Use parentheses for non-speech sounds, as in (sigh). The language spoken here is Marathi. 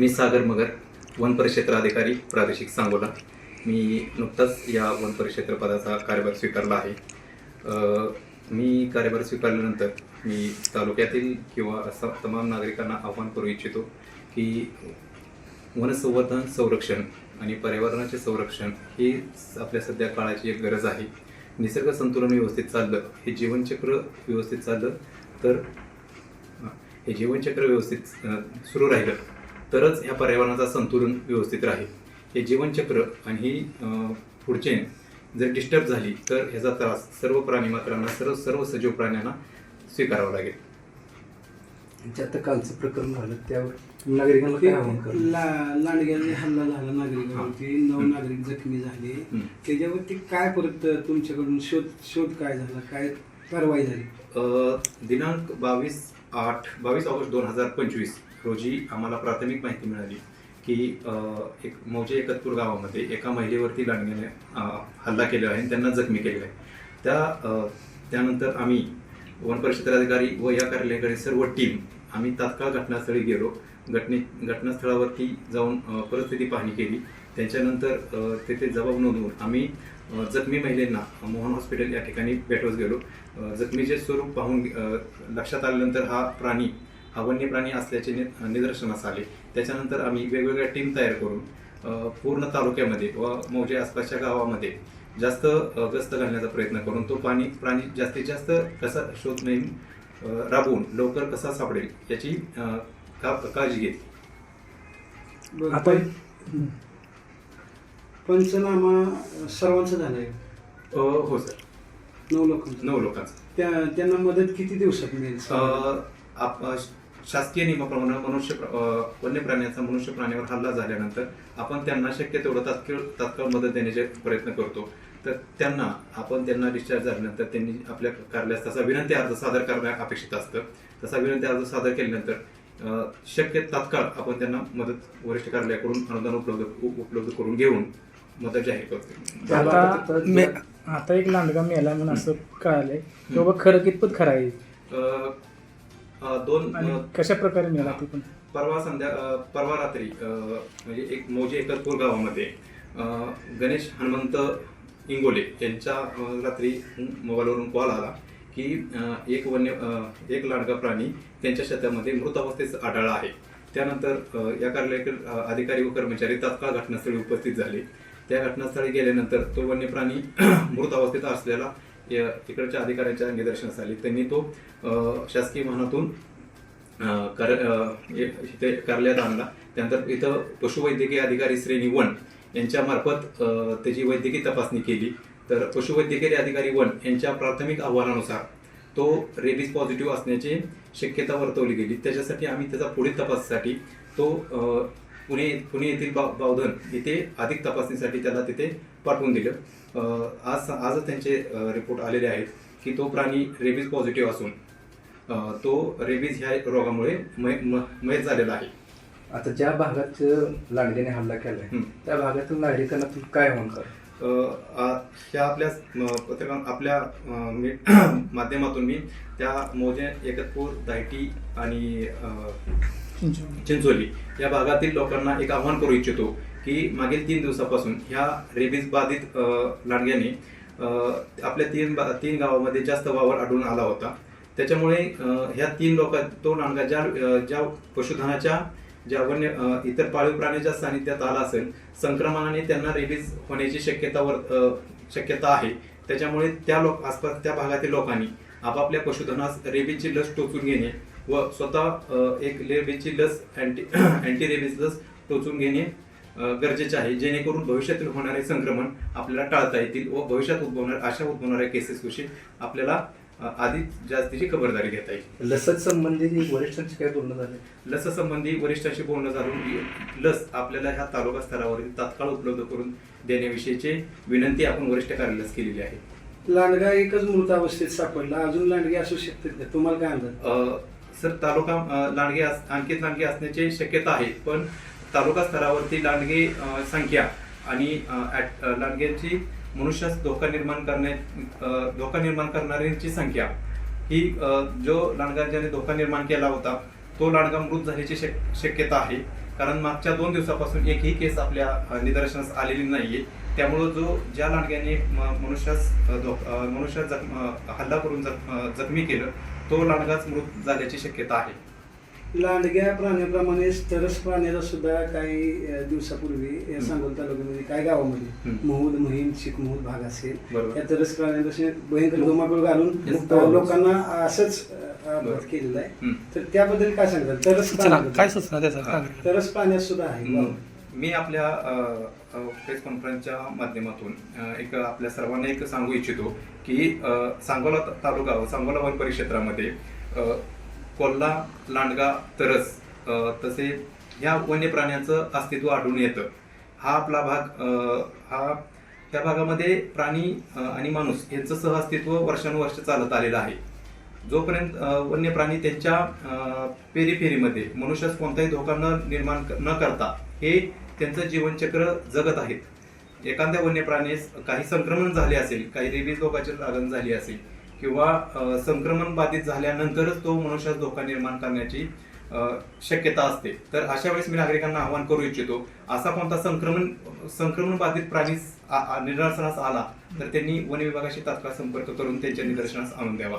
मी सागर मगर वन परिक्षेत्र अधिकारी प्रादेशिक सांगोला. मी नुकताच या वन परिक्षेत्र पदाचा कार्यभार स्वीकारला आहे. मी कार्यभार स्वीकारल्यानंतर मी तालुक्यातील किंवा असा तमाम नागरिकांना आव्हान करू इच्छितो की वनसंवर्धन संरक्षण आणि पर्यावरणाचे संरक्षण ही आपल्या सध्या काळाची एक गरज आहे. निसर्ग संतुलन व्यवस्थित चाललं हे जीवनचक्र व्यवस्थित चाललं तर हे जीवनचक्र व्यवस्थित सुरू राहिलं. तरच ह्या पर्यावरणाचा संतुलन व्यवस्थित राहील. हे जीवनचक्र आणि ही पुढचे जर डिस्टर्ब झाली तर ह्याचा त्रास सर्व प्राणीमात्रांना सर्व सर्व सजीव प्राण्यांना स्वीकारावा लागेल. जे आता कालचं प्रकरण झालं त्यावर नागरिकांना काय आव्हान ला लांडग्याने हल्ला झाला नागरिकांवरती नऊ. नागरिक जखमी झाले. त्याच्यावरती काय परत तुमच्याकडून शोध शोध काय झाला? काय कारवाई झाली? अ, दिनांक बावीस आठ बावीस ऑगस्ट दोन हजार पंचवीस रोजी आम्हाला प्राथमिक माहिती मिळाली की एक मौजे एकतपूर गावामध्ये एका महिलेवरती लांडग्याने हल्ला केला आहे आणि त्यांना जखमी केलेला आहे. त्या त्यानंतर आम्ही वन परिषद अधिकारी व या कार्यालयाकडे सर्व टीम आम्ही तात्काळ घटनास्थळी गेलो. घटने घटनास्थळावरती जाऊन परिस्थिती पाहणी केली. त्याच्यानंतर तेथे जबाब नोंदवून आम्ही जखमी महिलेंना मोहन हॉस्पिटल या ठिकाणी भेटवत गेलो. जखमीचे स्वरूप पाहून लक्षात आल्यानंतर हा प्राणी हा वन्य प्राणी असल्याचे नि- निदर्शनास आले. त्याच्यानंतर आम्ही वेगवेगळ्या टीम तयार करून पूर्ण तालुक्यामध्ये व मौजे आसपासच्या गावामध्ये जास्त गस्त घालण्याचा प्रयत्न करून तो पाणी प्राणी जास्तीत जास्त कसा शोध अ, राबवून लवकर कसा सापडेल याची का- काळजी पण- पंचनामा सर्वांचा झालाय. अ, हो सर. नऊ लोकांचा. नऊ लोकांचा. त्या त्यांना मदत किती दिवसात मिळेल? आप- शासकीय नियमाप्रमाणे मनुष्य वन्य प्राण्याचा मनुष्य प्राण्यावर हल्ला झाल्यानंतर आपण त्यांना शक्य तेवढं तात्काळ तात्काळ मदत देण्याचे प्रयत्न करतो. तर त्यांना आपण त्यांना डिस्चार्ज झाल्यानंतर त्यांनी आपल्या कार्यालयास तसा विनंती अर्ज सादर करणे अपेक्षित असतं. तसा विनंती अर्ज सादर केल्यानंतर शक्य तात्काळ आपण त्यांना मदत वरिष्ठ कार्यालयाकडून अनुदान उपलब्ध उप- उपलब्ध करून घेऊन मदत जाहीर करतो. आता आता मे ज्या- आता एक लांडगा मेला म्हणून असं कळालंय. की बाबा खरं कितपत खरं आहे? दोन आणि कशा प्रकारे मिळाला ती पण? परवा संध्या परवा रात्री म्हणजे एक मौजे एकतपूर गावामध्ये गणेश हनुमंत इंगोले यांच्या रात्री मोबाईलवरून कॉल आला की एक वन्य एक लांडगा प्राणी त्यांच्या शेतामध्ये मृत अवस्थेत आढळला आहे. त्यानंतर या कार्यालयातील अधिकारी व कर्मचारी तात्काळ घटनास्थळी उपस्थित झाले. त्या घटनास्थळी गेल्यानंतर तो वन्य प्राणी (clears throat) मृत अवस्थेत असलेला या- तिकडच्या अधिकाऱ्यांच्या निदर्शनास त्यांनी तो शासकीय वाहनातून कर इथे कार्यालयात आणला. त्यानंतर इथं पशुवैद्यकीय अधिकारी श्रेणी वन यांच्या मार्फत त्याची वैद्यकीय तपासणी केली. तर पशुवैद्यकीय अधिकारी वन यांच्या प्राथमिक अहवालानुसार तो रेबीज पॉझिटिव्ह असण्याची शक्यता वर्तवली गेली. त्याच्यासाठी आम्ही त्याचा पुढील तपासासाठी तो पुणे पुणे येथील बाव बावधन इथे अधिक तपासणीसाठी त्याला तिथे पाठवून दिलं आज आजच त्यांचे रिपोर्ट आलेले आहेत की तो प्राणी रेबीज पॉझिटिव्ह असून तो रेबीज ह्या रोगामुळे मयत झालेला आहे आता ज्या भागात लांडग्याने हल्ला केलाय. त्या भागातील नागरिकांना तुम्ही काय आ- ह्या आपल्या पत्रकार आपल्या (clears throat) माध्यमातून मी त्या मोजे एकतपूर दायटी आणि. चिंचोली या भागातील लोकांना एक आव्हान करू इच्छितो की मागील तीन दिवसापासून ह्या रेबीज बाधित लांडग्याने आपल्या तीन बा- तीन गावामध्ये जास्त वावर आढळून आला होता. त्याच्यामुळे ह्या तीन लोक तो लांडगा ज्या ज्या पशुधनाच्या ज्या वन्य इतर पाळीव प्राण्याच्या सानिध्यात आला असेल संक्रमणाने त्यांना रेबीज होण्याची शक्यता वर शक्यता आहे. त्याच्यामुळे त्या लोक आसपास त्या भागातील लोकांनी आपापल्या पशुधनास रेबीजची लस टोचून घेणे व स्वतः एक रेबीजची लस अँटी (clears throat) अँटी रेबीज लस टोचून घेणे गरजेचे आहे. जेणेकरून भविष्यातील होणारे संक्रमण आपल्याला टाळता येतील व भविष्यात उद्भवणार अशा उद्भवणाऱ्या केसेस विषयी आपल्याला अ, आधीच जास्तीची खबरदारी घेता येईल. लसत संबंधित वरिष्ठांशी काय बोलणं झालं? लस संबंधी वरिष्ठांशी बोलणं झालं लस आपल्याला ह्या तालुका स्तरावरील तात्काळ उपलब्ध करून देण्याविषयीची विनंती आपण वरिष्ठ कार्यालयास केलेली आहे. लांडगा एकच मृत अवस्थेत सापडला. अजून लांडगे असू शकतात? तुम्हाला काय अंदाज? सर तालुका लांडगे आणखी लांडगे असण्याची शक्यता आहे पण तालुका स्तरावरती लांडगे संख्या आणि लांडग्यांची मनुष्यास धोका निर्माण करण्या धोका निर्माण करणाऱ्यांची संख्या ही जो लांडगा ज्याने धोका निर्माण केला होता तो लांडगा मृत झाल्याची शक- शक्यता आहे. कारण मागच्या दोन दिवसापासून एकही केस आपल्या निदर्शनास आलेली नाहीये. त्यामुळं जो ज्या लांडग्याने मनुष्यास अ, मनुष्यास जखम हल्ला करून जख- जखमी केलं तो लांडगाच मृत झाल्याची शक्यता आहे लांडग्या प्राण्याप्रमाणे तरस प्राण्याला सुद्धा काही दिवसापूर्वी या. सांगोल तालुक्यामध्ये काही गावामध्ये. महूद मोहीम चिकमहूद भाग असेल. या तरस प्राण्याला भयंकर धुमाकूळ घालून. लोकांना असंच अपघात बरोबर. केलेला आहे. तर त्याबद्दल काय सांगतात तरस. काय. तरस प्राण्यात सुद्धा आहे मी आपल्या प्रेस कॉन्फरन्सच्या माध्यमातून एक आपल्या सर्वांना एक सांगू इच्छितो की सांगोला तालुका व सांगोला वन परिक्षेत्रामध्ये कोल्हा लांडगा तरस तसे ह्या वन्य प्राण्यांचं अस्तित्व आढळून येतं. हा आपला भाग हा त्या भागामध्ये प्राणी आणि माणूस यांचं सहअस्तित्व वर्षानुवर्ष चालत आलेलं आहे. जोपर्यंत वन्य प्राणी त्यांच्या पेरीफेरीमध्ये मनुष्यास कोणताही धोका न निर्माण न करता हे त्यांचं जीवनचक्र जगत आहेत. एखाद्या वन्य प्राणीस काही संक्रमण झाले असेल काही रेबीज रोगाची लागण झाली असेल किंवा संक्रमण बाधित झाल्यानंतरच तो मनुष्यास धोका निर्माण करण्याची अ, शक्यता असते. तर अशा वेळेस मी नागरिकांना आवाहन करू इच्छितो असा कोणता संक्रमण संक्रमण बाधित प्राणी निदर्शनास आला तर त्यांनी वन विभागाशी तात्काळ संपर्क करून त्यांच्या निदर्शनास आणून द्यावा.